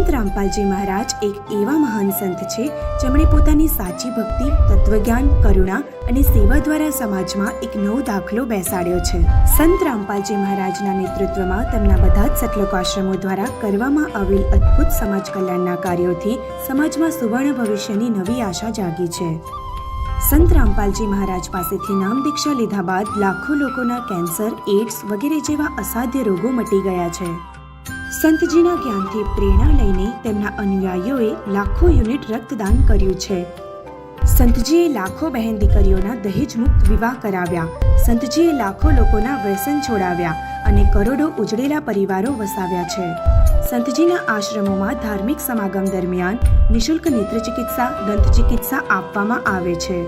સંત રામપાલજી મહારાજ એક એવા મહાન સંત છે, જેમણે પોતાની સાચી ભક્તિ, તત્વજ્ઞાન, કરુણા અને સેવા દ્વારા સમાજમાં એક નવો દાખલો બેસાડ્યો છે. સંત રામપાલજી મહારાજના નેતૃત્વમાં તેમના બધા જ સતલોક આશ્રમો દ્વારા કરવામાં આવેલ અદ્ભુત સમાજ કલ્યાણના કાર્યોથી સમાજમાં સુવર્ણ ભવિષ્યની નવી આશા જાગી છે. સંત રામપાલજી મહારાજ પાસેથી નામ દીક્ષા લીધા બાદ લાખો લોકોના કેન્સર, એડ્સ વગેરે જેવા અસાધ્ય રોગો મટી ગયા છે. સંતજીના જ્ઞાનથી પ્રેરણા લઈને તેમના અનુયાયીઓએ લાખો યુનિટ રક્તદાન કર્યું છે. સંતજીએ લાખો બહેન દીકરીઓના દહેજ મુક્ત વિવાહ કરાવ્યા. સંતજીએ લાખો લોકોના વ્યસન છોડાવ્યા અને કરોડો ઉજળેલા પરિવારો વસાવ્યા છે. સંતજીના આશ્રમોમાં ધાર્મિક સમાગમ દરમિયાન નિશુલ્ક નેત્ર ચિકિત્સા દંત ચિકિત્સા આપવામાં આવે છે.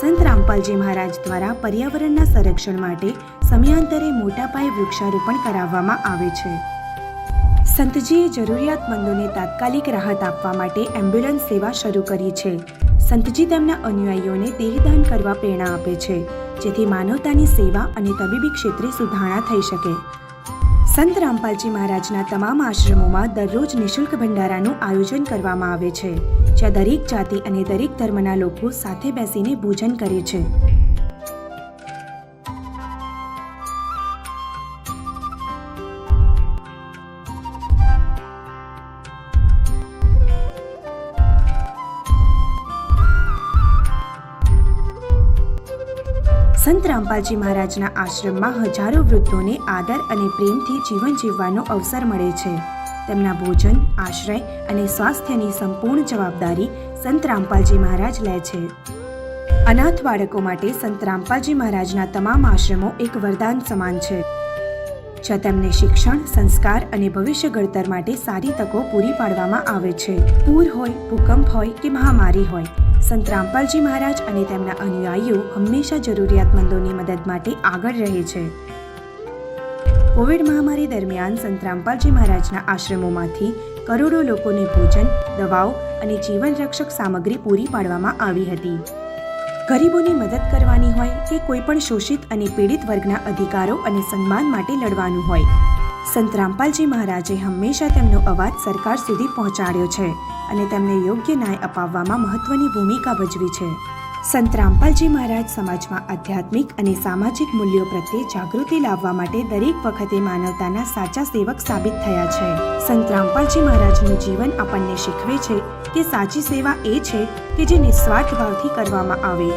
સંત રામપાલજી મહારાજ દ્વારા પર્યાવરણના સંરક્ષણ માટે સમયાંતરે મોટા પાયે વૃક્ષારોપણ કરાવવામાં આવે છે. સંતજીએ જરૂરિયાતમંદોને તાત્કાલિક રાહત આપવા માટે એમ્બ્યુલન્સ સેવા શરૂ કરી છે. સંતજી તેમના અનુયાયીઓને દેહદાન કરવા પ્રેરણા આપે છે, જેથી માનવતાની સેવા અને તબીબી ક્ષેત્રે સુધારણા થઈ શકે. સંત રામપાલજી મહારાજના તમામ આશ્રમોમાં દરરોજ નિશુલ્ક ભંડારાનું આયોજન કરવામાં આવે છે, જ્યાં દરેક જાતિ અને દરેક ધર્મના લોકો સાથે બેસીને ભોજન કરે છે. સંત રામપાલજી મહારાજના આશ્રમમાં હજારો વૃદ્ધોને આદર અને પ્રેમથી જીવન જીવવાનો અવસર મળે છે. તેમના ભોજન, આશ્રય અને સ્વાસ્થ્યની સંપૂર્ણ જવાબદારી સંત રામપાલજી મહારાજ લે છે. અનાથ બાળકો માટે સંત રામપાલજી મહારાજના તમામ આશ્રમો એક વરદાન સમાન છે. જ્યાં તેમને શિક્ષણ, સંસ્કાર અને ભવિષ્ય ઘડતર માટે સારી તકો પૂરી પાડવામાં આવે છે. પૂર હોય, ભૂકંપ હોય કે મહામારી હોય, સંત રામપાલજી મહારાજ અને તેમના અનુયાયીઓ હંમેશા જરૂરિયાતમંદોની મદદ માટે આગળ રહે છે. કોવિડ મહામારી દરમિયાન સંત રામપાલજી મહારાજના આશ્રમોમાંથી કરોડો લોકોને ભોજન, દવાઓ અને જીવન રક્ષક સામગ્રી પૂરી પાડવામાં આવી હતી. ગરીબોની મદદ કરવાની હોય કે કોઈ પણ શોષિત અને પીડિત વર્ગના અધિકારો અને સન્માન માટે લડવાનું હોય. સંત રામપાલજી મહારાજે હંમેશા તેમનો અવાજ સરકાર સુધી પહોંચાડ્યો છે અને તેમને યોગ્ય ન્યાય અપાવવામાં મહત્વની ભૂમિકા ભજવી છે. સંત રામપાલજી મહારાજ સમાજમાં આધ્યાત્મિક અને સામાજિક મૂલ્યો પ્રત્યે જાગૃતિ લાવવા માટે દરેક વખતે માનવતાના સાચા સેવક સાબિત થયા છે. સંત રામપાલજી મહારાજનું જીવન આપણને શીખવે છે કે સાચી સેવા એ છે કે જે નિસ્વાર્થ ભાવથી કરવામાં આવે.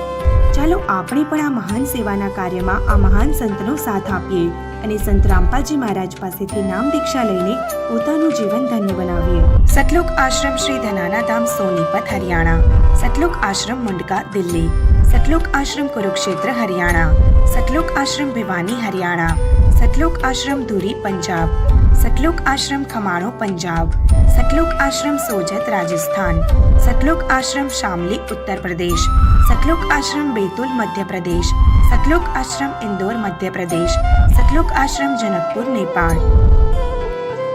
ચાલો આપણે પણ આ મહાન સેવાના કાર્યમાં આ મહાન સંતનો સાથ આપીએ અને સંત રામપાલજી મહારાજ પાસેથી નામ દીક્ષા લઈને પોતાનું જીવન ધન્ય બનાવીએ. સતલોક આશ્રમ શ્રી ધનાના ધામ સોનીપત હરિયાણા. સતલોક આશ્રમ मुंडका દિલ્હી સતલોક આશ્રમ કુરુક્ષેત્ર હરિયાણા સતલોક આશ્રમ ભિવાની હરિયાણા સતલોક આશ્રમ ધુરી પંજાબ સતલોક આશ્રમ ખમાણો પંજાબ સતલોક આશ્રમ સોજત રાજસ્થાન સતલોક આશ્રમ શામલી ઉત્તર પ્રદેશ સતલોક આશ્રમ બેતુલ મધ્ય પ્રદેશ સતલોક આશ્રમ ઇન્દોર મધ્ય પ્રદેશ સતલોક આશ્રમ જનકપુર નેપાળ